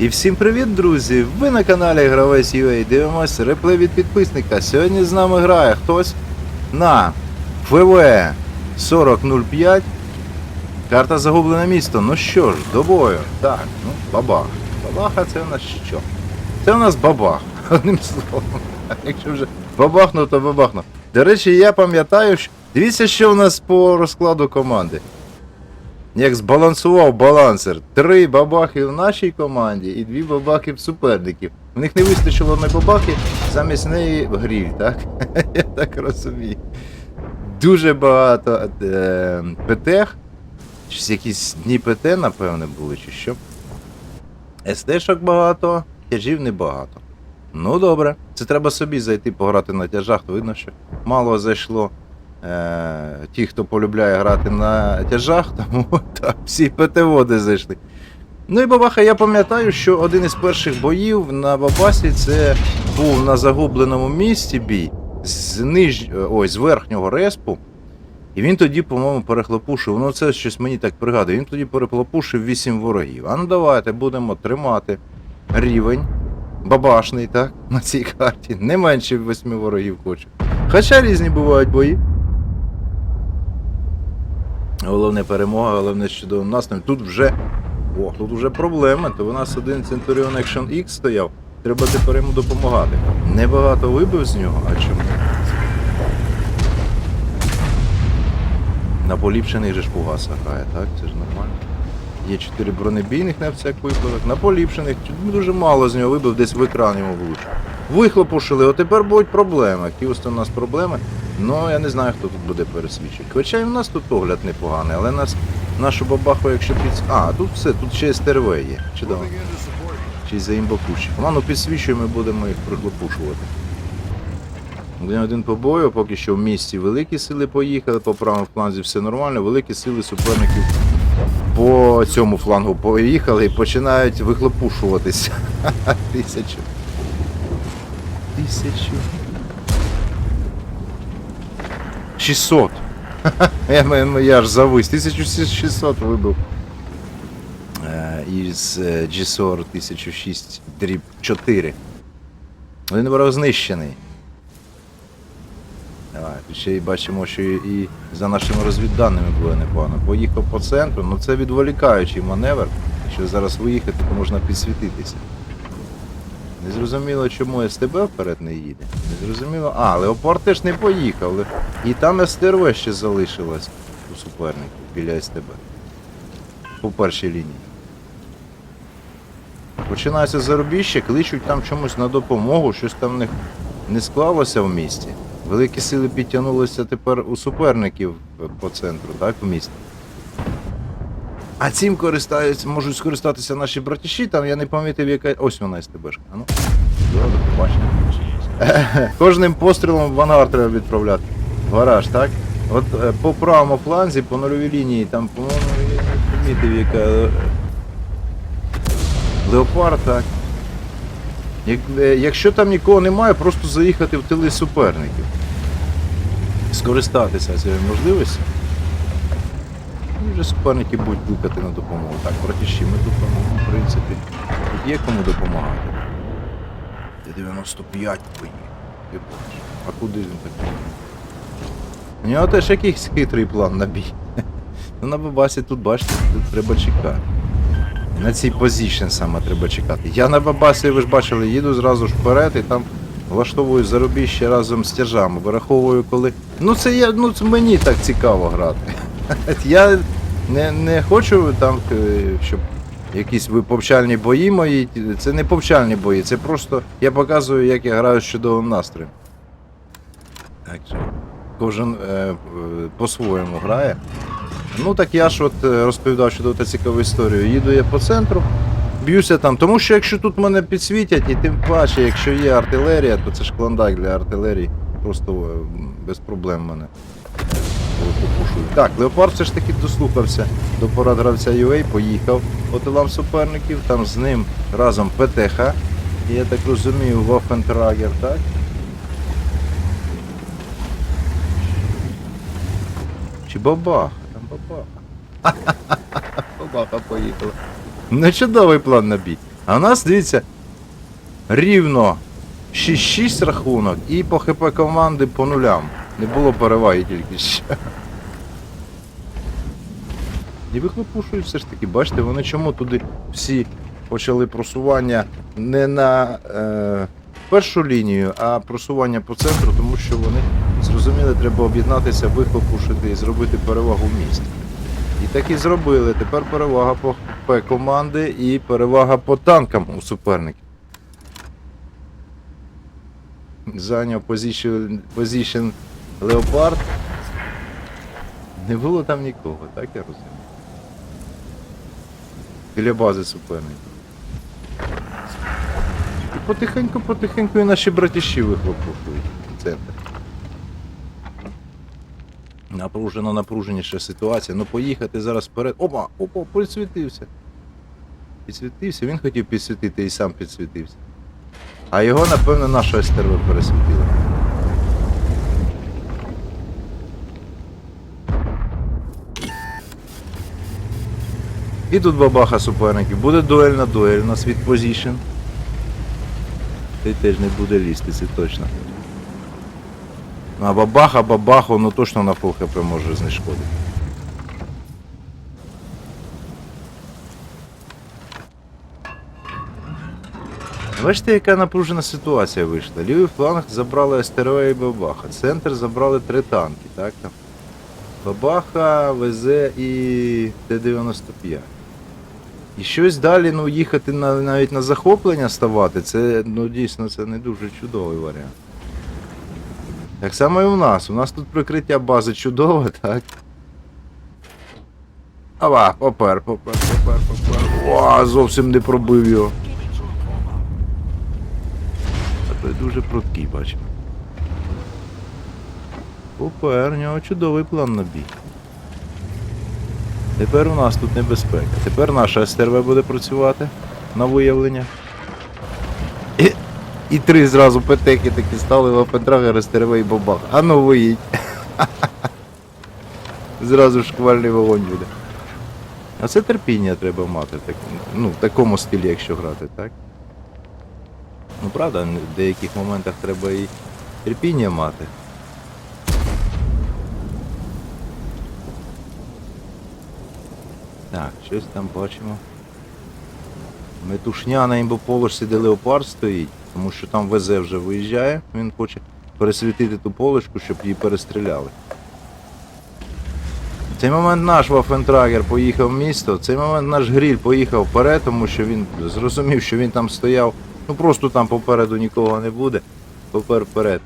І всім привіт, друзі! Ви на каналі Гравець UA дивимося реплей від підписника. Сьогодні з нами грає хтось на ФВ 4005. Карта загублене місто. Ну що ж, до бою. Так, ну, бабах. Бабаха це в нас що? Це у нас бабах. Одним словом. Якщо вже бабахну, то бабахну. До речі, я пам'ятаю, що. Дивіться, що у нас по розкладу команди. Як збалансував балансер. Три бабахи в нашій команді і дві бабахи в суперників. В них не вистачило одної бабахи, замість неї гріль, так? Я так розумію. Дуже багато е, ПТ. Чи якісь дні ПТ, напевне, були, чи що. СТ-шок багато, тяжів небагато. Ну добре. Це треба собі зайти пограти на тяжах, видно, що мало зайшло ті, хто полюбляє грати на тяжах, тому так, всі ПТ-води зайшли. Ну і бабаха, я пам'ятаю, що один із перших боїв на Бабасі це був на загубленому місці бій з ниж... ой, з верхнього респу. І він тоді, по-моєму, перехлопушив. Ну, це щось мені так пригадує. Він тоді перехлопушив 8 ворогів. А ну давайте будемо тримати рівень бабашний, так, на цій карті. Не менше 8 ворогів хочу. Хоча різні бувають бої. Головне перемога, головне щодо настрою. Тут вже. О, тут вже проблема. То у нас один Centurion Action X стояв. Треба тепер йому допомагати. Небагато вибив з нього, а чому? На поліпшений же ж Пугаса грає, так? Це ж нормально. Є 4 бронебійних на всяк випадок. На поліпшених дуже мало з нього вибив, десь в екран йому влучив. Вихлопушили, от тепер будуть проблеми. Кіосто у нас проблеми. Ну я не знаю, хто тут буде пересвідчити. Хоча і в нас тут огляд непоганий, але нас нашу бабаху, якщо під. А, тут все, тут ще СТРВ є. Чудово. Чи за імбакущик. Ладно, підсвічуємо і будемо їх приглопушувати. Один один по бою, поки що в місті великі сили поїхали, по правому фланзі все нормально, великі сили суперників по цьому флангу поїхали і починають вихлопушуватися. Тисячу. Тисячу. 600. Я, я, я аж завис. 1600 вибив. Із GSOR 1006 дріб 4. Один ворог знищений. Давай, ще й бачимо, що і за нашими розвідданими було непогано. Поїхав по центру, ну це відволікаючий маневр. Якщо зараз виїхати, то можна підсвітитися. Незрозуміло, чому СТБ вперед не їде. Незрозуміло. А, Леопард теж не поїхав. І там СТРВ ще залишилось у суперників біля СТБ. По першій лінії. Починається зарубіще, кличуть там чомусь на допомогу, щось там них не склалося в місті. Великі сили підтягнулися тепер у суперників по центру, так, в місті. А цим користаються, можуть скористатися наші братіші, там я не помітив, яка. Ось вона СТБшка. Ну. Кожним пострілом в ангар треба відправляти. В гараж, так? От е, по правому фланзі, по нульовій лінії, там, по-моєму, я не помітив, яка. е, Леопард, так. Як, е, якщо там нікого немає, просто заїхати в тили суперників. Скористатися цією можливістю. І вже суперники будуть кликати на допомогу. Так, братіші, ми ну, в принципі, тут є кому допомагати. Де 95 поїхав. Ти бачиш. А куди він такий? У нього теж якийсь хитрий план на бій. Ну на бабасі тут, бачите, тут треба чекати. На цій позиції саме треба чекати. Я на бабасі, ви ж бачили, їду зразу ж вперед і там влаштовую зарубіще разом з тяжами. Вираховую, коли. Ну це я, ну це мені так цікаво грати. Я не, не хочу там, е, щоб якісь повчальні бої мої. Це не повчальні бої, це просто я показую, як я граю з чудовим настроєм. Так що кожен е, е, по-своєму грає. Ну так я ж от е, розповідав щодо та цікаву історію. Їду я по центру, б'юся там. Тому що якщо тут мене підсвітять, і тим паче, якщо є артилерія, то це ж клондайк для артилерії. Просто без проблем мене е. Так, Леопард все ж таки дослухався до порад гравця UA, поїхав по тилам суперників, там з ним разом ПТХ. І я так розумію, Вафентрагер, так? Чи бабаха? Там бабаха. Бабаха поїхала. Ну чудовий план на бій. А у нас, дивіться, рівно 6-6 рахунок і по ХП команди по нулям. Не було переваги тільки ще. І вихлопушують все ж таки, бачите, вони чому туди всі почали просування не на е, першу лінію, а просування по центру, тому що вони зрозуміли, треба об'єднатися, вихлопушити і зробити перевагу в місті. І так і зробили. Тепер перевага по ХП команди і перевага по танкам у суперників. Зайняв позицію Леопард. Не було там нікого, так я розумію. Біля бази суперників. І потихеньку-потихеньку і наші братіші вихлопушують в центр. Напружена, напруженіша ситуація. Ну поїхати зараз вперед. Опа, опа, підсвітився. Підсвітився, він хотів підсвітити і сам підсвітився. А його, напевно, наша СТРВ пересвітила. І тут бабаха суперників. Буде дуель на дуель, у нас від позішн. Ти теж не буде лізти, це точно. А бабаха, бабаху, ну точно на фул хп може знешкодити. Бачите, яка напружена ситуація вийшла. Лівий фланг забрали СТРВ і Бабаха. Центр забрали три танки, так. Бабаха, ВЗ і Т-95. І щось далі, ну, їхати на, навіть на захоплення ставати, це ну дійсно це не дуже чудовий варіант. Так само і у нас. У нас тут прикриття бази чудове, так? Ава, попер, попер, попер, попер. О, зовсім не пробив його. А той дуже пруткий, бачимо. Попер, у нього чудовий план на бій. Тепер у нас тут небезпека. Тепер наша СТРВ буде працювати на виявлення. І, і три зразу петеки такі стали в Опендрагер, СТРВ і бабах. А ну виїдь. Зразу шквальний вогонь буде. А це терпіння треба мати, так, ну, в такому стилі, якщо грати, так? Ну правда, в деяких моментах треба і терпіння мати. Так, щось там бачимо. Метушня на імбополошці, де леопард стоїть, тому що там ВЗ вже виїжджає, він хоче пересвітити ту полочку, щоб її перестріляли. В цей момент наш Вафентрагер поїхав в місто, в цей момент наш гріль поїхав вперед, тому що він зрозумів, що він там стояв. Ну просто там попереду нікого не буде. Попер вперед.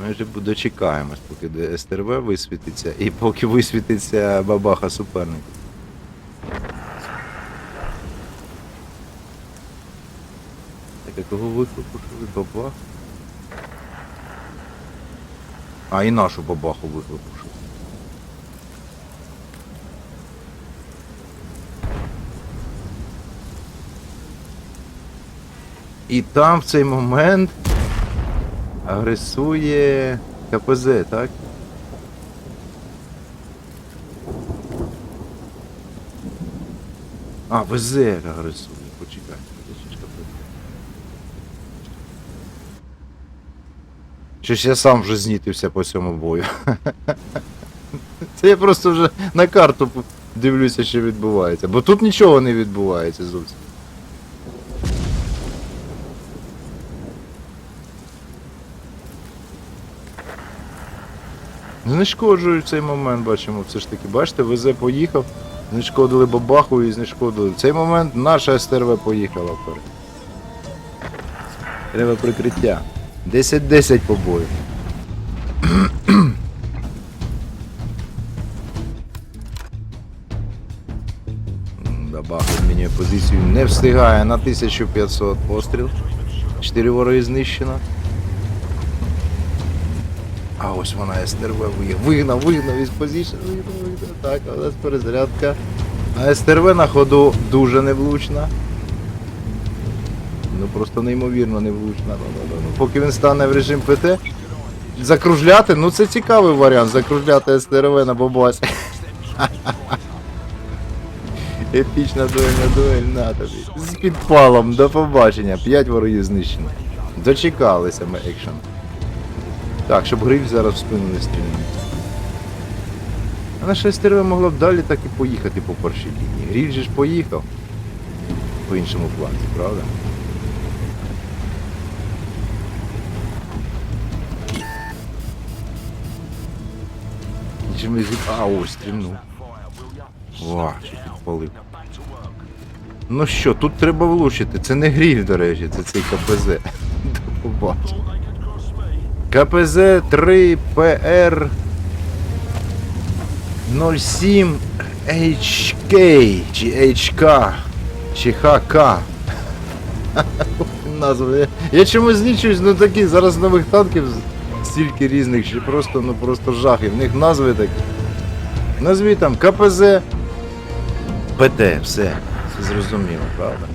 Ми вже дочекаємось, поки СТРВ висвітиться і поки висвітиться бабаха суперник. Так а кого викликушили? Бабах? А, і нашу бабаху викликушили. І там в цей момент агресує КПЗ, так? А, ВЗ агресує, почекай. Почекай. Щось я сам вже знітився по цьому бою. Це я просто вже на карту дивлюся, що відбувається. Бо тут нічого не відбувається зовсім. Знешкоджують цей момент, бачимо, все ж таки. Бачите, ВЗ поїхав, знешкодили бабаху і знешкодили. В цей момент наша СТРВ поїхала вперед. Треба прикриття. 10-10 по бою. Бабах змінює позицію, не встигає на 1500 постріл. 4 вороги знищено. А ось вона СТРВ вигнав, вигнав, із позиції, вигнав, вигнав. Так, у нас перезарядка. А СТРВ на ходу дуже невлучна. Ну просто неймовірно невлучна. Ну. Поки він стане в режим ПТ. Закружляти, ну це цікавий варіант, закружляти СТРВ на бабасі. Епічна дуельна дуель на тобі. З підпалом, до побачення. П'ять ворогів знищено. Дочекалися ми екшен. Так, щоб гриль зараз в спину не стрільнув. А наша стерва могла б далі так і поїхати по першій лінії. Гриль же ж поїхав по іншому плані, правда? Чи зі... А, ось стрільнув. Ва, що підпалив. Ну що, тут треба влучити. Це не гріль, до речі, це цей КПЗ. До побачення. КПЗ 3 ПР 07 HK чи HK чи ХК. Назви. Я чомусь знічуюсь, ну такі, зараз нових танків стільки різних, що просто, ну просто жах. І в них назви такі. Назві там КПЗ ПТ, все. Все зрозуміло, правда?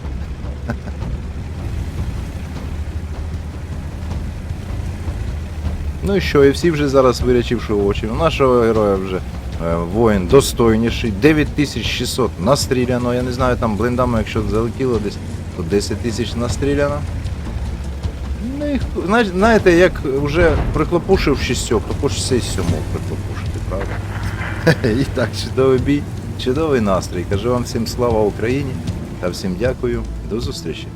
Ну і що, і всі вже зараз вирячивши очі. У нашого героя вже е, воїн достойніший. 9600 настріляно. Я не знаю, там блиндами, якщо залетіло десь, то 10 тисяч настріляно. Ну і знаєте, як вже прихлопушив шістьох, то хочеться і сьомох прихлопушити, правда? І так, чудовий бій, чудовий настрій. Кажу вам всім слава Україні та всім дякую. До зустрічі.